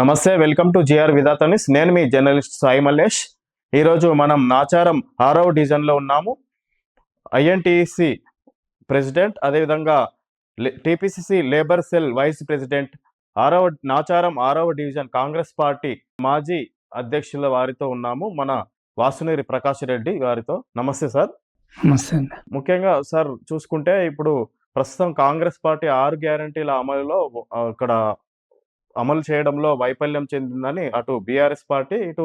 నమస్తే welcome to GR విధాతనిస్. నేను మీ journalist Sai Mallesh. ఈరోజు మనం నాచారం ఆరవ డివిజన్లో ఉన్నాము. ఐఎన్టీసీ ప్రెసిడెంట్ అదేవిధంగా TPCC labour cell vice president ఆరవ నాచారం ఆరవ డివిజన్ కాంగ్రెస్ పార్టీ మాజీ అధ్యక్షుల వారితో ఉన్నాము. మన వాసునేరి ప్రకాష్ రెడ్డి గారితో. నమస్తే సార్. నమస్తే ముఖ్యంగా సార్ చూసుకుంటే ఇప్పుడు ప్రస్తుతం కాంగ్రెస్ పార్టీ ఆరు గ్యారంటీల అమలులో ఇక్కడ అమలు చేయడంలో వైఫల్యం చెందిందని అటు బీఆర్ఎస్ పార్టీ ఇటు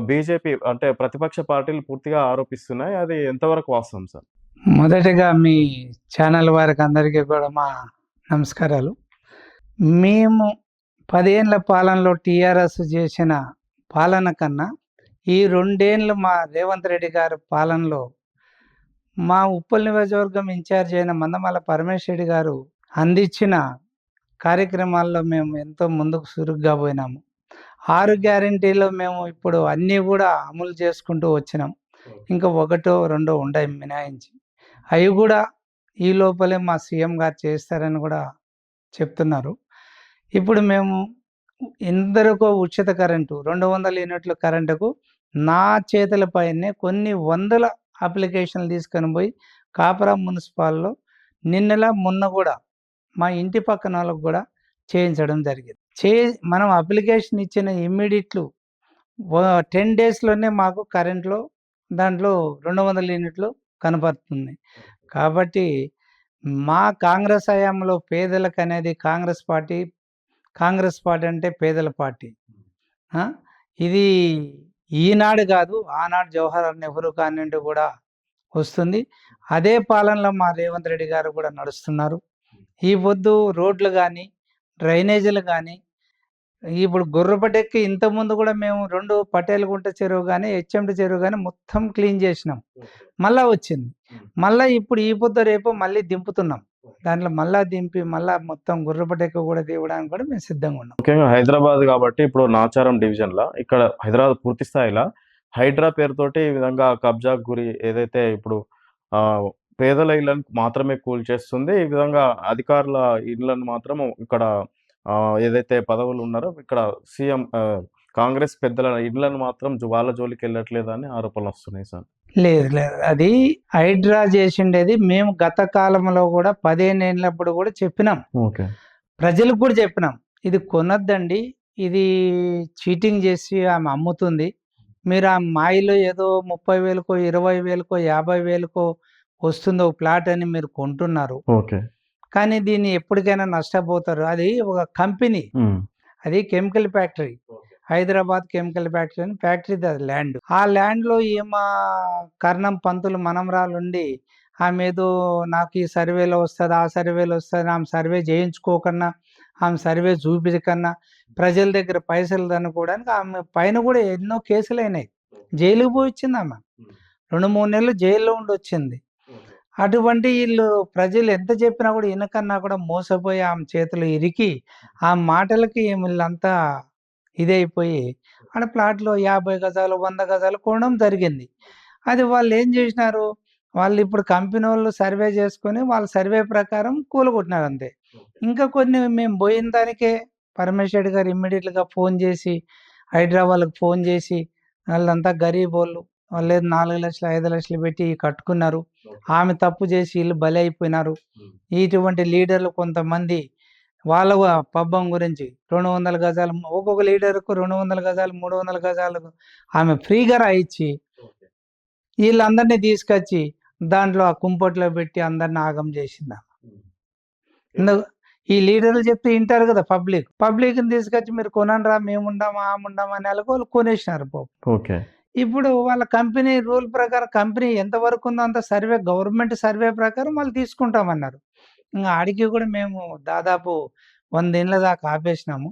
బీజేపీ అంటే ప్రతిపక్ష పార్టీలు పూర్తిగా ఆరోపిస్తున్నాయి. అది ఎంతవరకు వాస్తవం సార్? మొదటిగా మీ ఛానల్ వారికి అందరికీ కూడా మా నమస్కారాలు. మేము పదేళ్ళ పాలనలో టీఆర్ఎస్ చేసిన పాలన కన్నా ఈ రెండేళ్ళు మా రేవంత్ రెడ్డి గారి పాలనలో మా ఉప్పల్ నియోజకవర్గం ఇన్ఛార్జ్ అయిన మందమాల పరమేశ్వరెడ్డి గారు అందించిన కార్యక్రమాల్లో మేము ఎంతో ముందుకు చురుగ్గా పోయినాము. ఆరు గ్యారంటీలో మేము ఇప్పుడు అన్నీ కూడా అమలు చేసుకుంటూ వచ్చినాం. ఇంకా ఒకటో రెండో ఉండయి మినాయించి అవి కూడా ఈ లోపలే మా సీఎం గారు చేస్తారని కూడా చెప్తున్నారు. ఇప్పుడు మేము ఎందరికో ఉచిత కరెంటు రెండు వందల యూనిట్ల కరెంటుకు నా చేతులపైనే కొన్ని వందల అప్లికేషన్లు తీసుకొని పోయి కాపురం మున్సిపాల్లో నిన్నలా మొన్న కూడా మా ఇంటి పక్కన వాళ్ళకు కూడా చేయించడం జరిగింది. చే మనం అప్లికేషన్ ఇచ్చిన ఇమ్మీడియట్లు టెన్ డేస్లోనే మాకు కరెంట్లో దాంట్లో రెండు వందల యూనిట్లు కనపడుతుంది. కాబట్టి మా కాంగ్రెస్ హయాంలో పేదలకు అనేది కాంగ్రెస్ పార్టీ కాంగ్రెస్ పార్టీ అంటే పేదల పార్టీ. ఇది ఈనాడు కాదు ఆనాడు జవహర్లాల్ నెహ్రూ కానివ్వండి కూడా వస్తుంది. అదే పాలనలో మా రేవంత్ రెడ్డి గారు కూడా నడుస్తున్నారు. ఈ పొద్దు రోడ్లు కానీ డ్రైనేజీలు కానీ ఇప్పుడు గుర్రపటెక్కి ఇంతకుముందు కూడా మేము రెండు పటేల్ గుంట చెరువు కానీ హెచ్ఎండి చెరువు కానీ మొత్తం క్లీన్ చేసినాం. మళ్ళా వచ్చింది. మళ్ళా ఇప్పుడు ఈ పొద్దు రేపు మళ్ళీ దింపుతున్నాం. దాంట్లో మళ్ళా దింపి మళ్ళా మొత్తం గుర్రపటెక్కి కూడా తీయడానికి కూడా మేము సిద్ధంగా ఉన్నాం. ముఖ్యంగా హైదరాబాద్ కాబట్టి ఇప్పుడు నాచారం డివిజన్ లా ఇక్కడ హైదరాబాద్ పూర్తి స్థాయిలో హైడ్రా పేరుతోటి ఈ విధంగా కబ్జా గురి ఏదైతే ఇప్పుడు పేదల ఇళ్ళను మాత్రమే కూల్ చేస్తుంది ఈ విధంగా అధికారుల ఇళ్ళను మాత్రం ఇక్కడ ఏదైతే పదవులు ఉన్నారో ఇక్కడ సీఎం కాంగ్రెస్ పెద్దల ఇళ్ళను మాత్రం వాళ్ళ జోలికి వెళ్ళట్లేదని ఆరోపణలు వస్తున్నాయి సార్. లేదు లేదు. అది హైడ్రా చేసిండేది మేము గత కాలంలో కూడా పదిహేను ఏళ్ళప్పుడు కూడా చెప్పినాం. ఓకే. ప్రజలకు కూడా చెప్పినాం. ఇది కొనొద్దండి. ఇది చీటింగ్ చేసి ఆమె అమ్ముతుంది. మీరు ఆ మాయిలో ఏదో ముప్పై వేలకో ఇరవై వేలకో యాభై వేలకో వస్తుందో ప్లాట్ అని మీరు కొంటున్నారు. కానీ దీన్ని ఎప్పటికైనా నష్టపోతారు. అది ఒక కంపెనీ. అది chemical factory. Hyderabad chemical factory అని ఫ్యాక్టరీ అది ల్యాండ్. ఆ ల్యాండ్లో ఏమా కర్ణం పంతులు మనమరాలు ఉండి ఆమె ఏదో నాకు ఈ సర్వేలో వస్తుంది ఆ సర్వేలో వస్తుంది ఆమె సర్వే చేయించుకోకన్నా ఆమె సర్వే చూపించకన్నా ప్రజల దగ్గర పైసలు దనుకోవడానికి ఆమె పైన కూడా ఎన్నో కేసులు అయినాయి జైలుకు పోయి వచ్చింది ఆమె రెండు మూడు నెలలు జైల్లో ఉండి వచ్చింది అటువంటి వీళ్ళు ప్రజలు ఎంత చెప్పినా కూడా వెనకన్నా కూడా మోసపోయి ఆమె చేతులు ఇరికి ఆ మాటలకి వీళ్ళంతా ఇదైపోయి ఆడ ప్లాట్లో యాభై గజాలు వంద గజాలు కొనడం జరిగింది. అది వాళ్ళు ఏం చేసినారు? వాళ్ళు ఇప్పుడు కంపెనీ వాళ్ళు సర్వే చేసుకొని వాళ్ళ సర్వే ప్రకారం కూలగొట్టినారు అంతే. ఇంకా కొన్ని మేము పోయిన దానికే పరమేశ్వర్ గారు ఇమ్మీడియట్గా ఫోన్ చేసి హైదరాబాద్కి ఫోన్ చేసి వాళ్ళంతా గరీబ్ వాళ్ళు ఏదో నాలుగు లక్షలు ఐదు లక్షలు పెట్టి కట్టుకున్నారు. ఆమె తప్పు చేసి వీళ్ళు బలి అయిపోయినారు. ఇటువంటి లీడర్లు కొంతమంది వాళ్ళ పబ్బం గురించి రెండు వందల గజాలు ఒక్కొక్క లీడర్కు రెండు వందల గజాలు మూడు వందల గజాలు ఆమె ఫ్రీగా రాయిచ్చి వీళ్ళందరినీ తీసుకొచ్చి దాంట్లో ఆ కుంపట్లో పెట్టి అందరిని ఆగం చేసింది ఆమె. ఈ లీడర్లు చెప్తే వింటారు కదా పబ్లిక్. పబ్లిక్ తీసుకొచ్చి మీరు కొనండి మేము ఉండామా ఆమె ఉండామా అని వాళ్ళకి వాళ్ళు కొనేసినారు పాపం. ఓకే. ఇప్పుడు వాళ్ళ కంపెనీ రూల్ ప్రకారం కంపెనీ ఎంత వరకు ఉందో అంత సర్వే గవర్నమెంట్ సర్వే ప్రకారం వాళ్ళు తీసుకుంటామన్నారు. ఇంకా ఆడికి కూడా మేము దాదాపు వందేళ్ళ దాకా ఆపేసినాము.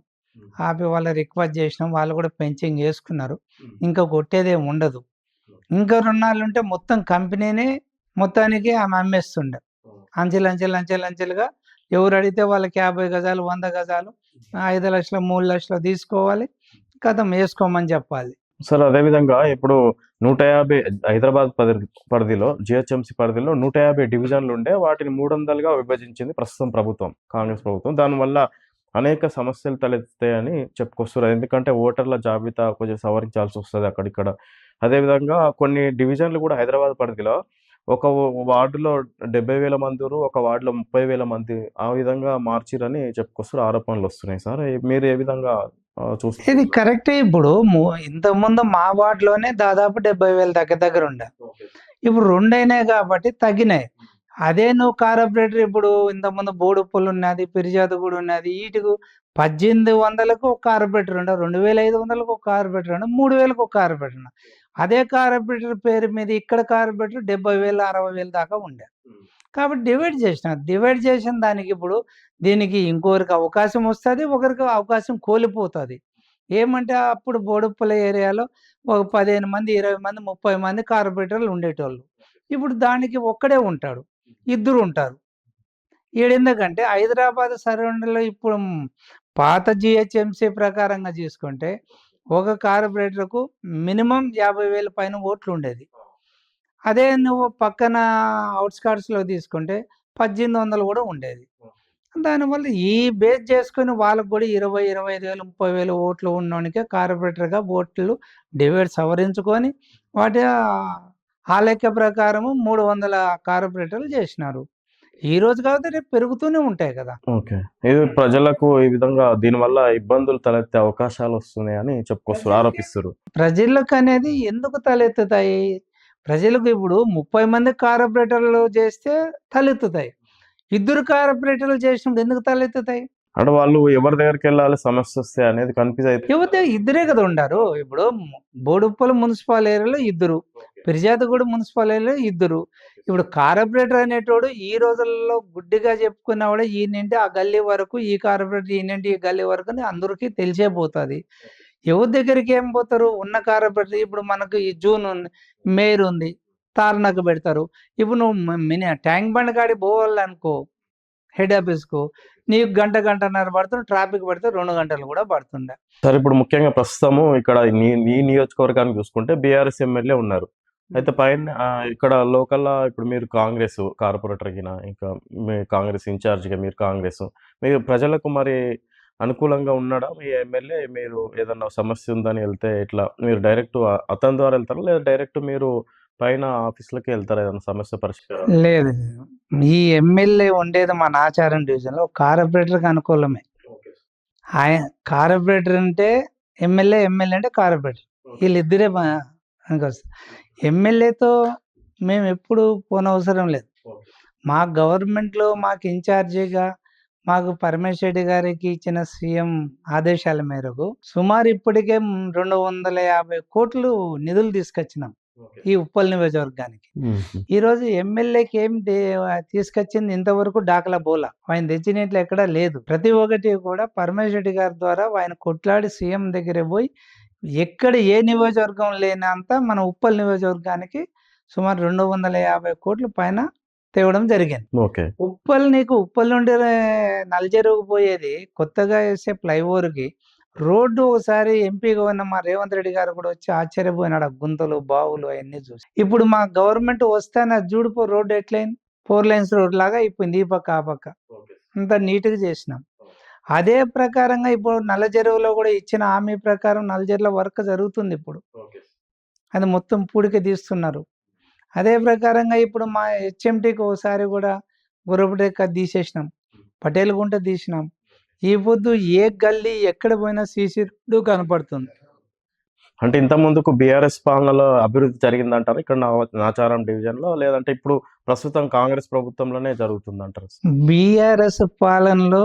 ఆపి వాళ్ళ రిక్వెస్ట్ చేసినాం. వాళ్ళు కూడా పెంచింగ్ చేసుకున్నారు. ఇంకా కొట్టేదేం ఉండదు. ఇంకా రుణాలు ఉంటే మొత్తం కంపెనీనే మొత్తానికి ఆమె అమ్మేస్తుండే. అంచెలు అంచెలు అంచెలు అంచెలుగా ఎవరు అడిగితే వాళ్ళకి యాభై గజాలు వంద గజాలు ఐదు లక్షలు మూడు లక్షలు తీసుకోవాలి. కథం వేసుకోమని చెప్పాలి. సార్ అదేవిధంగా ఇప్పుడు నూట యాభై హైదరాబాద్ పరిధిలో జిహెచ్ఎంసీ పరిధిలో నూట యాభై డివిజన్లు ఉండే వాటిని మూడు వందలుగా విభజించింది ప్రస్తుతం ప్రభుత్వం కాంగ్రెస్ ప్రభుత్వం. దానివల్ల అనేక సమస్యలు తలెత్తాయని చెప్పుకొస్తున్నారు. ఎందుకంటే ఓటర్ల జాబితా కొంచెం సవరించాల్సి వస్తుంది అక్కడిక్కడ. అదేవిధంగా కొన్ని డివిజన్లు కూడా హైదరాబాద్ పరిధిలో ఒక వార్డులో డెబ్బై వేల మంది ఒక వార్డులో ముప్పై వేల మంది ఆ విధంగా మార్చిరని చెప్పుకొస్తారు ఆరోపణలు వస్తున్నాయి సార్. మీరు ఏ విధంగా ఆ, ఇది కరెక్టే ఇప్పుడు ఇంతకుముందు మా వార్డులోనే దాదాపు డెబ్బై వేలు దగ్గర దగ్గర ఉండే. ఇప్పుడు రెండు అయినాయి కాబట్టి తగ్గినాయి. అదే నువ్వు కార్పొరేటర్ ఇప్పుడు ఇంతకుముందు బోడుప్పలు ఉన్నది పిరిజాత కూడా ఉన్నది వీటికి పద్దెనిమిది వందలకు ఒక కార్పొరేటర్ ఉండే రెండు వేల ఐదు వందలకు ఒక కార్పొరేటర్ ఉండే మూడు వేలకు ఒక కార్పొరేటర్ ఉండే. అదే కార్పొరేటర్ పేరు మీద ఇక్కడ కార్పొరేటర్ డెబ్బై వేలు అరవై వేలు దాకా ఉండే. కాబట్టి డివైడ్ చేసిన డివైడ్ చేసిన దానికి ఇప్పుడు దీనికి ఇంకొకరికి అవకాశం వస్తుంది ఒకరికి అవకాశం కోల్పోతుంది. ఏమంటే అప్పుడు బోడుప్పల ఏరియాలో ఒక పదిహేను మంది ఇరవై మంది ముప్పై మంది కార్పొరేటర్లు ఉండేటోళ్ళు. ఇప్పుడు దానికి ఒక్కడే ఉంటాడు ఇద్దరు ఉంటారు. ఈడెందుకంటే హైదరాబాద్ సరౌండింగ్లో ఇప్పుడు పాత జిహెచ్ఎంసీ ప్రకారంగా చూసుకుంటే ఒక కార్పొరేటర్కు మినిమం యాభై వేల పైన ఓట్లు ఉండేది. అదే నువ్వు పక్కన అవుట్స్కట్స్లో తీసుకుంటే పద్దెనిమిది వందలు కూడా ఉండేది. దానివల్ల ఈ బేస్ చేసుకొని వాళ్ళకు కూడా ఇరవై ఇరవై ఐదు వేలు ముప్పై వేలు ఓట్లు ఉన్నోనికే కార్పొరేటర్గా ఓట్లు డివైడ్ సవరించుకొని వాటి ఆ- లెక్క ప్రకారము మూడు వందల కార్పొరేటర్లు చేసినారు. ఈ రోజు కాబట్టి రేపు పెరుగుతూనే ఉంటాయి కదా. ఓకే. ఇది ప్రజలకు ఈ విధంగా దీనివల్ల ఇబ్బందులు తలెత్తే అవకాశాలు వస్తున్నాయని చెప్పుకొస్తారు ఆరోపిస్తారు ప్రజలకు అనేది ఎందుకు తలెత్తుతాయి? ప్రజలకు ఇప్పుడు ముప్పై మంది కార్పొరేటర్లు చేస్తే తలెత్తుతాయి. ఇద్దరు కార్పొరేటర్లు చేసినప్పుడు ఎందుకు తలెత్తుతాయి? అంటే వాళ్ళు ఎవరి దగ్గరికి వెళ్ళాలి సమస్య వస్తే అనేది కన్ఫ్యూజ్ అయితే యువత ఇద్దరే కదా ఉండారు. ఇప్పుడు బోడుప్పల మున్సిపల్ ఏరియాలో ఇద్దరు పిరిజాతగూడ మున్సిపల్ ఏరియాలో ఇద్దరు. ఇప్పుడు కార్పొరేటర్ అనేటోడు ఈ రోజుల్లో గుడ్డిగా చెప్పుకున్నవాడు ఈయనంటే ఆ గల్లీ వరకు ఈ కార్పొరేటర్ ఈయనంటే ఈ గల్లీ వరకు అని అందరికీ తెలిసే పోతుంది. ఎవరి దగ్గరికి ఏం పోతారు? ఉన్న కార్పొరేటర్ ఇప్పుడు మనకు ఈ జూన్ ఉంది మేర్ ఉంది తార్నాకు పెడతారు. ఇప్పుడు నువ్వు మిని ట్యాంక్ బండ్ కాడి పోవాలనుకో హెడ్ ఆఫీస్కు నీకు గంట గంటన్నర పడుతుంది ట్రాఫిక్ పడితే రెండు గంటలు కూడా పడుతుండే. సరే ఇప్పుడు ముఖ్యంగా ప్రస్తుతము ఇక్కడ నీ నీ నియోజకవర్గాన్ని చూసుకుంటే బీఆర్ఎస్ ఎమ్మెల్యే ఉన్నారు. అయితే పైన ఇక్కడ లోకల్లా ఇప్పుడు మీరు కాంగ్రెస్ కార్పొరేటర్ కిన ఇంకా మీ కాంగ్రెస్ ఇన్ఛార్జిగా మీరు కాంగ్రెస్ మీరు ప్రజలకు మరి అనుకూలంగా ఉన్నాడా? మీ ఎమ్మెల్యే మీరు ఏదన్నా సమస్య ఉందని వెళ్తే ఇట్లా మీరు డైరెక్ట్ అతని ద్వారా వెళ్తారా? లేదా డైరెక్ట్ మీరు పైన ఆఫీసులకి వెళ్తారా? ఏదైనా సమస్య పరిష్కారం? లేదు. ఈ ఎమ్మెల్యే ఉండేది మన ఆచారం డివిజన్లో కార్పొరేటర్కి అనుకూలమే. ఆయన కార్పొరేటర్ అంటే ఎమ్మెల్యే ఎమ్మెల్యే అంటే కార్పొరేటర్. వీళ్ళిద్దరే ఎమ్మెల్యేతో మేము ఎప్పుడు పోనవసరం లేదు. మా గవర్నమెంట్లో మాకు ఇన్ఛార్జిగా మాకు పరమేశ్వర రెడ్డి గారికి ఇచ్చిన సీఎం ఆదేశాల మేరకు సుమారు ఇప్పటికే రెండు వందల యాభై కోట్లు నిధులు తీసుకొచ్చినాం ఈ ఉప్పల్ నియోజకవర్గానికి. ఈ రోజు ఎమ్మెల్యేకి ఏం తీసుకొచ్చింది ఇంతవరకు దాఖలా బోలా. ఆయన తెచ్చినట్లు ఎక్కడా లేదు. ప్రతి ఒక్కటి కూడా పరమేశ్వర రెడ్డి గారి ద్వారా ఆయన కొట్లాడి సీఎం దగ్గర పోయి ఎక్కడ ఏ నియోజకవర్గం లేనంత మన ఉప్పల్ నియోజకవర్గానికి సుమారు రెండు వందల యాభై కోట్ల పైన తేవడం జరిగింది. ఓకే. ఉప్పల్ నీకు ఉప్పల్ నుండి నల్జెరువు పోయేది కొత్తగా వేసే ఫ్లైఓవర్కి రోడ్డు ఒకసారి ఎంపీగా ఉన్న మా రేవంత్ రెడ్డి గారు కూడా వచ్చి ఆశ్చర్యపోయినాడు ఆ గుంతలు బావులు అవన్నీ చూసి. ఇప్పుడు మా గవర్నమెంట్ వస్తానే చూడిపో రోడ్డు ఎట్లయింది? ఫోర్ లైన్స్ రోడ్ లాగా అయిపోయింది ఈ పక్క ఆ పక్క. అంత నీట్గా చేసినాం. అదే ప్రకారంగా ఇప్పుడు నల్ల చెరువులో కూడా ఇచ్చిన హామీ ప్రకారం నల్ల చెరువులో వర్క్ జరుగుతుంది ఇప్పుడు. అది మొత్తం పూడిక తీస్తున్నారు. అదే ప్రకారంగా ఇప్పుడు మా హెచ్ఎంటీకి ఒకసారి కూడా గుర్రపుటెక్క తీసేసినాం. పటేల్ గుంట తీసినాం. ఈ పొద్దు ఏ గల్లీ ఎక్కడ పోయినా సీసీ కనపడుతుంది. అంటే ఇంత ముందుకు బీఆర్ఎస్ పాలనలో అభివృద్ధి జరిగిందంటారు? ఇక్కడ నాచారం డివిజన్లో లేదంటే ఇప్పుడు ప్రస్తుతం కాంగ్రెస్ ప్రభుత్వంలోనే జరుగుతుందంటారు? బీఆర్ఎస్ పాలనలో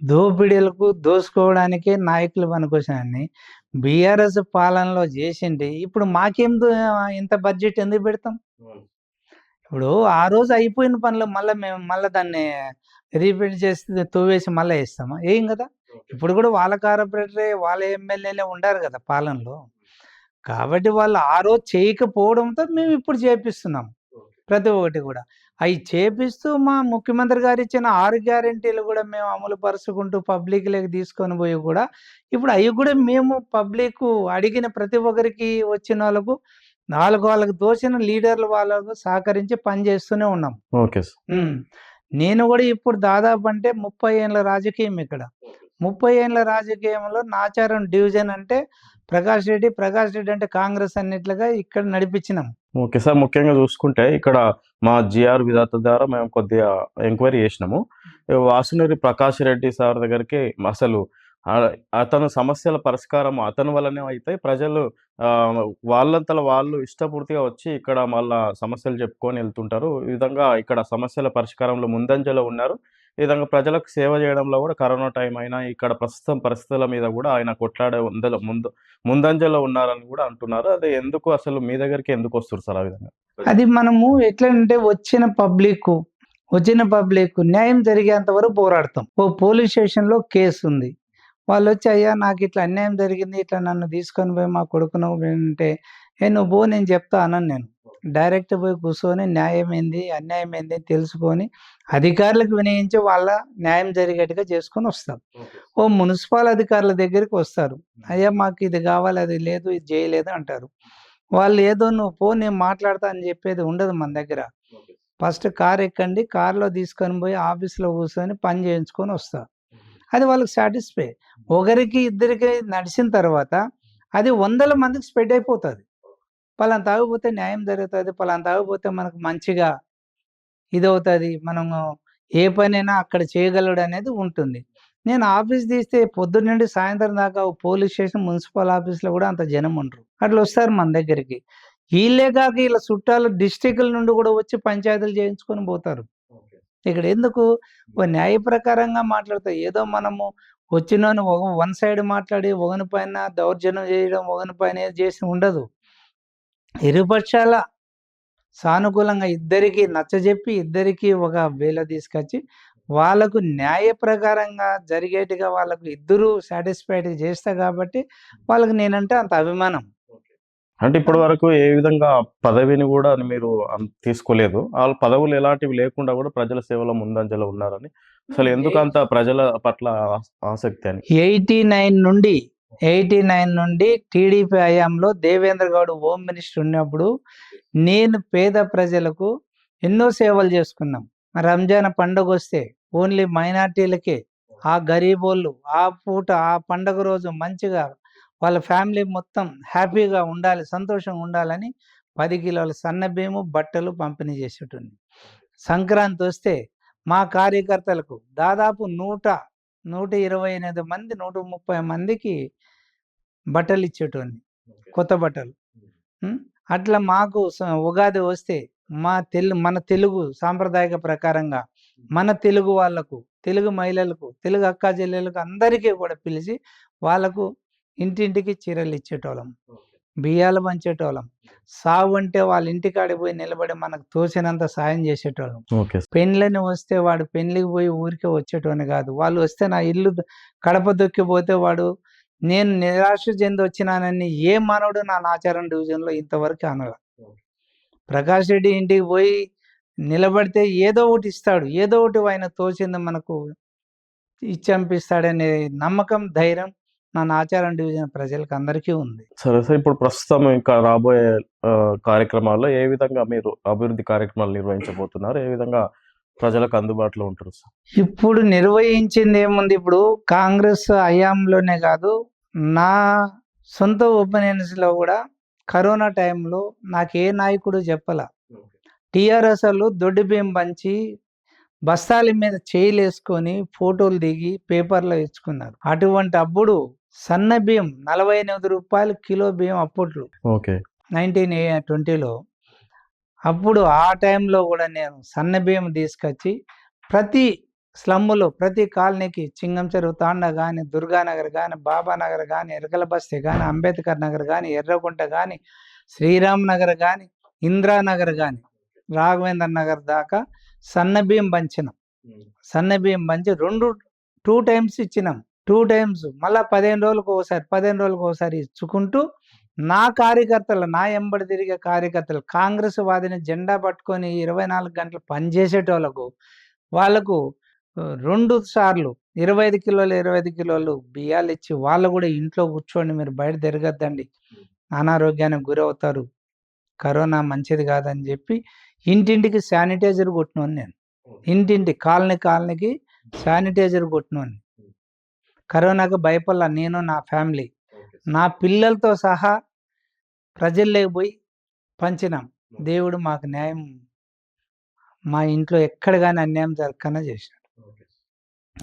దోపిడీలకు దోసుకోవడానికే నాయకులు పనికొచ్చాయని బీఆర్ఎస్ పాలనలో చేసిండి ఇప్పుడు మాకేం దో- ఇంత బడ్జెట్ ఎందుకు పెడతాం? ఇప్పుడు ఆ రోజు అయిపోయిన పనులు మళ్ళీ మేము మళ్ళీ దాన్ని రీపీట్ చేసి తోవేసి మళ్ళీ వేస్తామా? ఏం కదా? ఇప్పుడు కూడా వాళ్ళ కార్పొరేటరే వాళ్ళ ఎమ్మెల్యేలే ఉండారు కదా పాలనలో. కాబట్టి వాళ్ళు ఆ రోజు చేయకపోవడంతో మేము ఇప్పుడు చేపిస్తున్నాం. ప్రతి ఒక్కటి కూడా. అవి చేపిస్తూ మా ముఖ్యమంత్రి గారు ఇచ్చిన ఆరు గ్యారెంటీలు కూడా మేము అమలు పరుచుకుంటూ పబ్లిక్లోకి తీసుకొని పోయి కూడా ఇప్పుడు అవి కూడా మేము పబ్లిక్ అడిగిన ప్రతి ఒక్కరికి వచ్చిన వాళ్ళకు నాలుగు వాళ్ళకి దోచిన లీడర్లు వాళ్ళకు సహకరించి పనిచేస్తూనే ఉన్నాం. ఓకే. నేను కూడా ఇప్పుడు దాదాపు అంటే ముప్పై ఏళ్ళ రాజకీయం ఇక్కడ. ముప్పై ఏళ్ళ రాజకీయంలో నాచారం డివిజన్ అంటే ప్రకాష్ రెడ్డి ప్రకాష్ రెడ్డి అంటే కాంగ్రెస్ అన్నిట్లుగా ఇక్కడ నడిపించినాం. ఓకే సార్ ముఖ్యంగా చూసుకుంటే ఇక్కడ మా జిఆర్ విధాత ద్వారా మేము కొద్దిగా ఎంక్వైరీ చేసినాము. వాసునేరి ప్రకాష్ రెడ్డి సార్ దగ్గరికి అసలు అతను సమస్యల పరిష్కారం అతని వల్లనే అయితే ప్రజలు ఆ, వాళ్ళంతల వాళ్ళు ఇష్టపూర్తిగా వచ్చి ఇక్కడ మళ్ళా సమస్యలు చెప్పుకొని వెళ్తుంటారు. ఈ విధంగా ఇక్కడ సమస్యల పరిష్కారంలో ముందంజలో ఉన్నారు. ఈ విధంగా ప్రజలకు సేవ చేయడంలో కూడా కరోనా టైం అయినా ఇక్కడ ప్రస్తుతం పరిస్థితుల మీద కూడా ఆయన కొట్లాడే ఉందల ముందు ముందంజలో ఉన్నారని కూడా అంటున్నారు. అదే ఎందుకు అసలు మీ దగ్గరికి ఎందుకు వస్తారు సార్ ఆ విధంగా? అది మనము ఎట్లంటే వచ్చిన పబ్లిక్ వచ్చిన పబ్లిక్ న్యాయం జరిగేంత వరకు పోరాడతాం. ఓ పోలీస్ స్టేషన్లో కేసు ఉంది వాళ్ళు వచ్చి అయ్యా నాకు ఇట్లా అన్యాయం జరిగింది ఇట్లా నన్ను తీసుకొని పోయి మా కొడుకును అంటే ఏ నువ్వు పో నేను చెప్తా అనను నేను. డైరెక్ట్ పోయి కూర్చొని న్యాయం ఏంది అన్యాయం ఏంది అని తెలుసుకొని అధికారులకు వినయించి వాళ్ళ న్యాయం జరిగేట్టుగా చేసుకొని వస్తాం. ఓ మున్సిపల్ అధికారుల దగ్గరికి వస్తారు. అయ్యా మాకు ఇది కావాలి అది లేదు ఇది చేయలేదు అంటారు. వాళ్ళు ఏదో నువ్వు పో నేను మాట్లాడతా అని చెప్పేది ఉండదు మన దగ్గర. ఫస్ట్ కార్ ఎక్కండి కార్లో తీసుకొని పోయి ఆఫీస్లో కూర్చొని పని చేయించుకొని వస్తా. అది వాళ్ళకి సాటిస్ఫై ఒకరికి ఇద్దరికి నడిచిన తర్వాత అది వందల మందికి స్ప్రెడ్ అయిపోతుంది. పలానా తాగిపోతే న్యాయం జరుగుతుంది పలానా తాగిపోతే మనకు మంచిగా ఇది అవుతుంది మనము ఏ పనైనా అక్కడ చేయగలడు అనేది ఉంటుంది. నేను ఆఫీస్ తీస్తే పొద్దున్న నుండి సాయంత్రం దాకా పోలీస్ స్టేషన్ మున్సిపల్ ఆఫీస్లో కూడా అంత జనం ఉండరు. అట్లా వస్తారు మన దగ్గరికి. వీళ్ళే కాక ఇలా చుట్టాలు డిస్టిక్ల నుండి కూడా వచ్చి పంచాయతీలు చేయించుకొని పోతారు. ఇక్కడ ఎందుకు ఓ న్యాయ ప్రకారంగా మాట్లాడతాయి ఏదో మనము వచ్చినోని ఒక వన్ సైడ్ మాట్లాడి ఒకని పైన దౌర్జన్యం చేయడం ఒకని పైన చేసి ఉండదు. ఇరుపక్షాల సానుకూలంగా ఇద్దరికి నచ్చజెప్పి ఇద్దరికి ఒక వేల తీసుకొచ్చి వాళ్ళకు న్యాయ ప్రకారంగా జరిగేట్టుగా వాళ్ళకు ఇద్దరు సాటిస్ఫైడ్ చేస్తా కాబట్టి వాళ్ళకి నేనంటే అంత అభిమానం. అంటే ఇప్పటి వరకు ఏ విధంగా పదవిని కూడా మీరు తీసుకోలేదు. వాళ్ళ పదవులు ఎలాంటివి లేకుండా కూడా ప్రజల సేవలో ముందంజలో ఉన్నారని. అసలు ఎందుకు అంత ప్రజల పట్ల ఆస్- ఆసక్తి అని? ఎయిటీ నైన్ నుండి ఎయిటీ నైన్ నుండి టీడీపీ హయాంలో దేవేంద్ర గౌడ్ హోమ్ మినిస్టర్ ఉన్నప్పుడు నేను పేద ప్రజలకు ఎన్నో సేవలు చేసుకున్నాం. రంజాన్ పండుగ వస్తే ఓన్లీ మైనార్టీలకే. ఆ గరీబోళ్ళు ఆ పూట ఆ పండగ రోజు మంచిగా వాళ్ళ ఫ్యామిలీ మొత్తం హ్యాపీగా ఉండాలి సంతోషంగా ఉండాలని పది కిలోల సన్న బియ్యము బట్టలు పంపిణీ చేసేటోని సంక్రాంతి వస్తే మా కార్యకర్తలకు దాదాపు నూట నూట ఇరవై ఎనిమిది మంది నూట ముప్పై మందికి బట్టలు ఇచ్చేటోని కొత్త బట్టలు? అట్లా మాకు ఉగాది వస్తే మా తెలు మన తెలుగు సాంప్రదాయక ప్రకారంగా మన తెలుగు వాళ్ళకు తెలుగు మహిళలకు తెలుగు అక్క చెల్లెలకు అందరికీ కూడా పిలిచి వాళ్ళకు ఇంటింటికి చీరలు ఇచ్చేటోళ్ళం. బియ్యాలు పంచేటోళ్ళం. సావు అంటే వాళ్ళ ఇంటికాడికి పోయి నిలబడి మనకు తోచినంత సాయం చేసేటోళ్ళం. పెళ్ళని వస్తే వాడు పెళ్ళికి పోయి ఊరికే వచ్చేటోని కాదు. వాళ్ళు వస్తే నా ఇల్లు కడప దొక్కిపోతే వాడు నేను నిరాశ చెంది వచ్చినానని ఏ మానవుడు నా నాచారం డివిజన్లో ఇంతవరకు అనల. ప్రకాష్ రెడ్డి ఇంటికి పోయి నిలబడితే ఏదో ఒకటి ఇస్తాడు. ఏదో ఒకటి ఆయన తోచింది మనకు ఇచ్చంపిస్తాడనే నమ్మకం ధైర్యం నా నాచారం డివిజన్ ప్రజలకు అందరికీ ఉంది. సరే సార్. ఇప్పుడు ప్రస్తుతం ఇంకా రాబోయే కార్యక్రమాల్లో ఏ విధంగా మీరు అభివృద్ధి కార్యక్రమాలు నిర్వహించబోతున్నారు? ఏ విధంగా ప్రజలకు అందుబాటులో ఉంటారు సార్? ఇప్పుడు నిర్వహించింది ఏముంది ఇప్పుడు కాంగ్రెస్ హయాంలోనే కాదు నా సొంత ఒపీనియన్స్లో కూడా కరోనా టైంలో నాకు ఏ నాయకుడు చెప్పల. టిఆర్ఎస్ వాళ్ళు దొడ్డి బియ్యం పంచి బస్తాల మీద చేయలేసుకొని ఫోటోలు దిగి పేపర్లో ఇచ్చుకున్నారు. అటువంటి అప్పుడు సన్న బియ్యం నలభై ఎనిమిది రూపాయలు కిలో బియ్యం అప్పట్లో. ఓకే. నైన్టీన్ ట్వంటీలో. అప్పుడు ఆ టైంలో కూడా నేను సన్న బియ్యం తీసుకొచ్చి ప్రతి స్లమ్ములో ప్రతి కాలనీకి చింగం చెరువు తాండ కానీ దుర్గానగర్ కానీ బాబానగర్ కానీ ఎరకల బస్తీ కానీ అంబేద్కర్ నగర్ కానీ ఎర్రగుంట కానీ శ్రీరామ్ నగర్ కానీ ఇంద్రానగర్ కానీ రాఘవేంద్ర నగర్ దాకా సన్న బియ్యం పంచినాం. సన్న బియ్యం పంచి రెండు టూ టైమ్స్ ఇచ్చినాం. టూ టైమ్స్ మళ్ళా పదిహేను రోజులకు ఒకసారి పదిహేను రోజులకు ఒకసారి ఇచ్చుకుంటూ నా కార్యకర్తలు నా ఎంబడి తిరిగే కార్యకర్తలు కాంగ్రెస్ వాదిని జెండా పట్టుకొని ఇరవై నాలుగు గంటలు పనిచేసేటోళ్ళకు వాళ్ళకు రెండు సార్లు ఇరవై ఐదు కిలోలు ఇరవై ఐదు కిలోలు బియ్యాలు ఇచ్చి వాళ్ళు కూడా ఇంట్లో కూర్చోండి మీరు బయట తిరగద్దండి. అనారోగ్యానికి గురవుతారు. కరోనా మంచిది కాదని చెప్పి ఇంటింటికి శానిటైజర్ కొట్టినోని నేను. ఇంటింటి కాలనీ కాలనీకి శానిటైజర్ కొట్టినోని కరోనాకు భయపడాల నేను నా ఫ్యామిలీ. నా పిల్లలతో సహా ప్రజల్లోకి పోయి పంచినాం. దేవుడు మాకు న్యాయం మా ఇంట్లో ఎక్కడ కానీ అన్యాయం జరగకుండా చేసినాడు.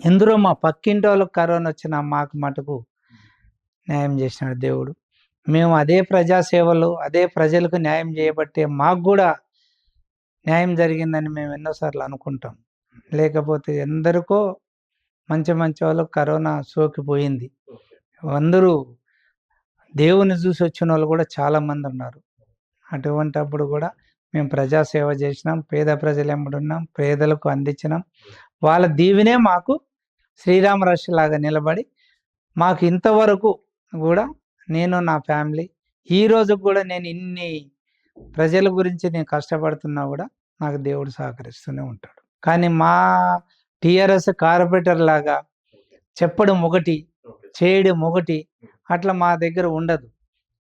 ఎందులో మా పక్కింటి వాళ్ళకి కరోనా వచ్చిన మాకు మటుకు న్యాయం చేసినాడు దేవుడు. మేము అదే ప్రజాసేవలు అదే ప్రజలకు న్యాయం చేయబట్టే మాకు కూడా న్యాయం జరిగిందని మేము ఎన్నోసార్లు అనుకుంటాం. లేకపోతే ఎందరికో మంచి మంచి వాళ్ళకు కరోనా సోకిపోయింది అందరూ దేవుని చూసి వచ్చిన వాళ్ళు కూడా చాలా మంది ఉన్నారు. అటువంటప్పుడు కూడా మేము ప్రజాసేవ చేసినాం పేద ప్రజలు ఎంబడున్నాం పేదలకు అందించినాం. వాళ్ళ దీవెనే మాకు శ్రీరామ లాగా నిలబడి మాకు ఇంతవరకు కూడా నేను నా ఫ్యామిలీ ఈ రోజు కూడా నేను ఇన్ని ప్రజల గురించి నేను కష్టపడుతున్నా కూడా నాకు దేవుడు సహకరిస్తూనే ఉంటాడు. కానీ మా టిఆర్ఎస్ కార్పొరేటర్ లాగా చెప్పడం ఒకటి చేయడం ఒకటి అట్లా మా దగ్గర ఉండదు.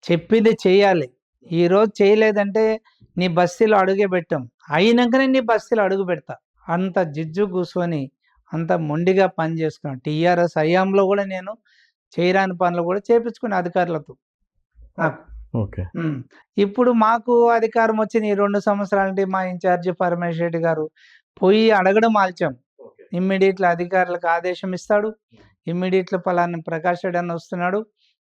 చెప్పింది చేయాలి. ఈ రోజు చేయలేదంటే నీ బస్తీలో అడుగే పెట్టాం. అయినాకనే నీ బస్తీలో అడుగు పెడతా. అంత జిజ్జు కూర్చొని అంత మొండిగా పని చేసుకున్నాను టీఆర్ఎస్ హయాంలో కూడా నేను చేయరాని పనులు కూడా చేపించుకునే అధికారులతో. ఓకే. ఇప్పుడు మాకు అధికారం వచ్చిన ఈ రెండు సంవత్సరాలంటే మా ఇన్ఛార్జి పరమేశ్వర రెడ్డి గారు పోయి అడగడం ఆల్చాం. ఇమ్మీడియట్లీ అధికారులకు ఆదేశం ఇస్తాడు ఇమ్మీడియట్లో పలానా ప్రకాష్ రెడ్డి అని వస్తున్నాడు.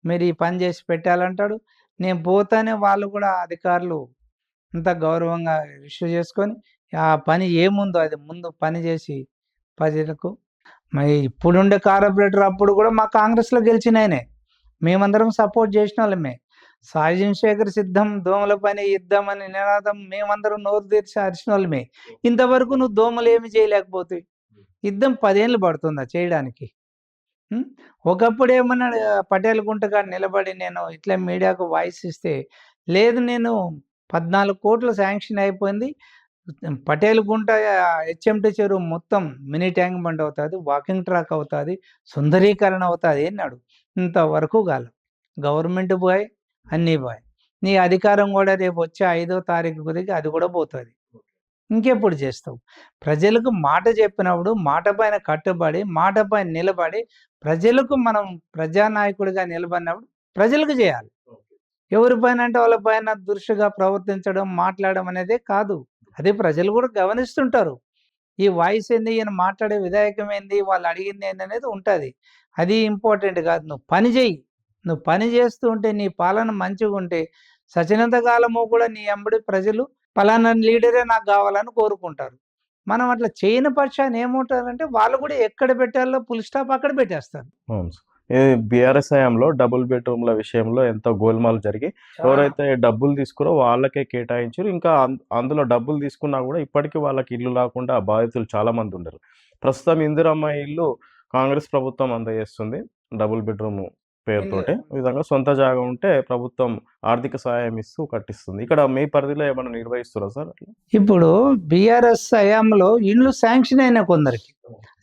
మీరు ఈ పని చేసి పెట్టాలంటాడు. నేను పోతానే వాళ్ళు కూడా అధికారులు అంత గౌరవంగా ఇష్యూ చేసుకొని ఆ పని ఏముందో అది ముందు పని చేసి ప్రజలకు. మరి ఇప్పుడుండే కార్పొరేటర్ అప్పుడు కూడా మా కాంగ్రెస్లో గెలిచినాయనే మేమందరం సపోర్ట్ చేసిన వాళ్ళమే. సాయం శేఖర్ సిద్ధం దోమల పని యుద్ధం అని నినాదం మేమందరం నోరు తీర్చి అరిచిన వాళ్ళమే. ఇంతవరకు నువ్వు దోమలు ఏమి చేయలేకపోతే యుద్ధం పదేళ్ళు పడుతుందా చేయడానికి? ఒకప్పుడు ఏమన్నా పటేల్ గుంటగా నిలబడి నేను ఇట్లా మీడియాకు వాయిస్ ఇస్తే లేదు నేను పద్నాలుగు కోట్లు శాంక్షన్ అయిపోయింది. పటేల్ గుంట హెచ్ఎంటి చెరువు మొత్తం మినీ ట్యాంక్ బండ్ అవుతుంది వాకింగ్ ట్రాక్ అవుతుంది సుందరీకరణ అవుతుంది అన్నాడు. ఇంతవరకు కాలం. గవర్నమెంట్ బాయ్ అన్నీ బాయ్. నీ అధికారం కూడా రేపు వచ్చే ఐదో తారీఖు గురించి అది కూడా పోతుంది. ఇంకెప్పుడు చేస్తావు? ప్రజలకు మాట చెప్పినప్పుడు మాట పైన కట్టుబడి మాట పైన నిలబడి ప్రజలకు మనం ప్రజానాయకుడిగా నిలబడినప్పుడు ప్రజలకు చేయాలి. ఎవరి పైన అంటే వాళ్ళ పైన దురుసుగా ప్రవర్తించడం మాట్లాడడం అనేదే కాదు. అదే ప్రజలు కూడా గమనిస్తుంటారు. ఈ వాయిస్ ఏంది ఈయన మాట్లాడే విధాయకం ఏంది వాళ్ళు అడిగింది ఏంది అనేది ఉంటుంది. అది ఇంపార్టెంట్ కాదు. నువ్వు పని చేయి. నువ్వు పని చేస్తూ ఉంటే నీ పాలన మంచిగా ఉంటే సచినంత కాలము కూడా నీ ఎంబడి ప్రజలు పలానా లీడరే నాకు కావాలని కోరుకుంటారు. మనం అట్లా చేయని పక్షాన్ని ఏముంటారంటే వాళ్ళు కూడా ఎక్కడ పెట్టాలో ఫుల్ స్టాప్ అక్కడ పెట్టేస్తారు. బీఆర్ఎస్ హయాంలో డబుల్ బెడ్రూమ్ల విషయంలో ఎంతో గోల్మాల్ జరిగి ఎవరైతే డబ్బులు తీసుకురో వాళ్ళకే కేటాయించారు. ఇంకా అందులో డబ్బులు తీసుకున్నా కూడా ఇప్పటికీ వాళ్ళకి ఇల్లు లేకుండా బాధితులు చాలా మంది ఉన్నారు ప్రస్తుతం ఇందిరమ్మ ఇల్లు కాంగ్రెస్ ప్రభుత్వం అందజేస్తుంది. డబుల్ బెడ్రూమ్ పేరుతోటి ఈ విధంగా సొంత జాగా ఉంటే ప్రభుత్వం ఆర్థిక సహాయం ఇస్తూ కట్టిస్తుంది. ఇక్కడ మీ పరిధిలో ఏమైనా నిర్వహిస్తారా సార్ ఇప్పుడు బీఆర్ఎస్ హయాంలో ఇండ్లు శాంక్షన్ అయిన కొందరికి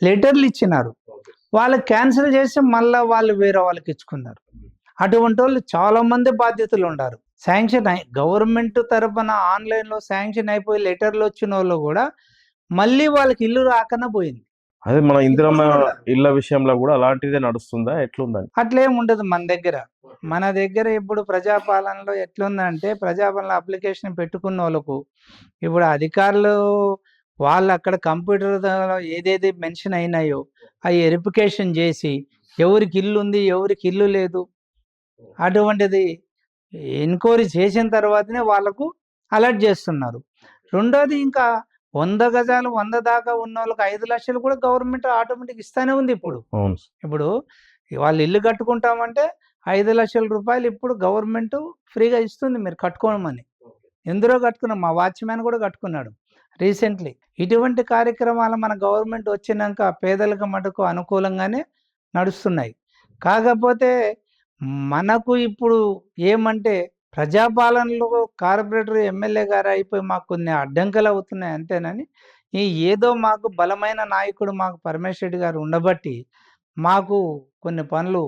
లెటర్లు ఇచ్చినారు. వాళ్ళు క్యాన్సిల్ చేసి మళ్ళా వాళ్ళు వేరే వాళ్ళకి ఇచ్చుకున్నారు. అటువంటి వాళ్ళు చాలా మంది బాధ్యతలు ఉన్నారు శాంక్షన్ అయి గవర్నమెంట్ తరపున ఆన్లైన్లో శాంక్షన్ అయిపోయి లెటర్లు వచ్చిన వాళ్ళు కూడా మళ్ళీ వాళ్ళకి ఇల్లు రాకన్నా పోయింది. అదే మన ఇందిరమ్మ. ఇళ్ళ విషయంలో కూడా అలాంటిదే నడుస్తుందా? ఎట్లుందని అట్లేం ఉండదు మన దగ్గర. మన దగ్గర ఇప్పుడు ప్రజాపాలనలో ఎట్లుందంటే ప్రజాపాలన అప్లికేషన్ పెట్టుకున్న వాళ్ళకు ఇప్పుడు అధికారులు వాళ్ళు అక్కడ కంప్యూటర్ ఏదేది మెన్షన్ అయినాయో అవి వెరిఫికేషన్ చేసి ఎవరికి ఇల్లు ఉంది ఎవరికి ఇల్లు లేదు అటువంటిది ఎంక్వైరీ చేసిన తర్వాతనే వాళ్ళకు అలర్ట్ చేస్తున్నారు. రెండోది ఇంకా వంద గజాలు వంద దాకా ఉన్న వాళ్ళకి ఐదు లక్షలు కూడా గవర్నమెంట్ ఆటోమేటిక్ ఇస్తానే ఉంది ఇప్పుడు. ఇప్పుడు వాళ్ళు ఇల్లు కట్టుకుంటామంటే ఐదు లక్షల రూపాయలు ఇప్పుడు గవర్నమెంట్ ఫ్రీగా ఇస్తుంది మీరు కట్టుకోమని. ఎందరో కట్టుకున్నాం మా వాచ్మ్యాన్ కూడా కట్టుకున్నాడు రీసెంట్లీ. ఇటువంటి కార్యక్రమాలు మన గవర్నమెంట్ వచ్చినాక పేదలకు మటుకు అనుకూలంగానే నడుస్తున్నాయి. కాకపోతే మనకు ఇప్పుడు ఏమంటే ప్రజాపాలనలో కార్పొరేటర్ ఎమ్మెల్యే గారు అయిపోయి మాకు కొన్ని అడ్డంకులు అవుతున్నాయి అంతేనని ఈ ఏదో మాకు బలమైన నాయకుడు మాకు పరమేశ్వర రెడ్డి గారు ఉండబట్టి మాకు కొన్ని పనులు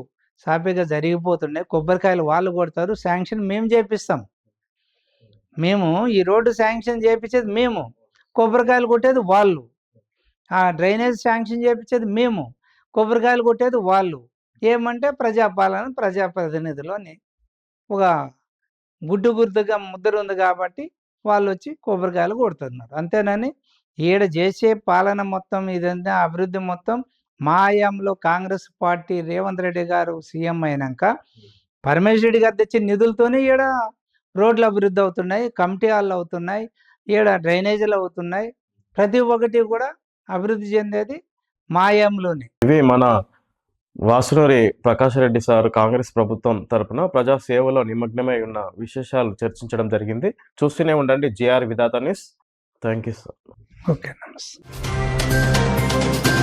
సాఫీగా జరిగిపోతున్నాయి. కొబ్బరికాయలు వాళ్ళు కొడతారు శాంక్షన్ మేము చేపిస్తాం. మేము ఈ రోడ్డు శాంక్షన్ చేపించేది మేము కొబ్బరికాయలు కొట్టేది వాళ్ళు. ఆ డ్రైనేజ్ శాంక్షన్ చేపించేది మేము కొబ్బరికాయలు కొట్టేది వాళ్ళు. ఏమంటే ప్రజాపాలన ప్రజాప్రతినిధులని ఒక గుడ్డు గుర్తుగా ముద్ర ఉంది కాబట్టి వాళ్ళు వచ్చి కొబ్బరికాయలు కొడుతున్నారు. అంతేనని ఈడ చేసే పాలన మొత్తం ఇదంతా అభివృద్ధి మొత్తం మా హయాంలో కాంగ్రెస్ పార్టీ రేవంత్ రెడ్డి గారు సీఎం అయినాక పరమేశ్వర రెడ్డి గారు తెచ్చిన నిధులతోనే ఈడ రోడ్లు అభివృద్ధి అవుతున్నాయి కమిటీ హాళ్ళు అవుతున్నాయి ఈడ డ్రైనేజీలు అవుతున్నాయి. ప్రతి ఒక్కటి కూడా అభివృద్ధి చెందేది మాయంలోనే. ఇవి మన వాసునూరి ప్రకాష్ రెడ్డి సార్ కాంగ్రెస్ ప్రభుత్వం తరపున ప్రజా సేవలో నిమగ్నమై ఉన్న విశేషాలు చర్చించడం జరిగింది. చూస్తూనే ఉండండి. GR Vidhata news. Thank you sir. Okay నమస్తే.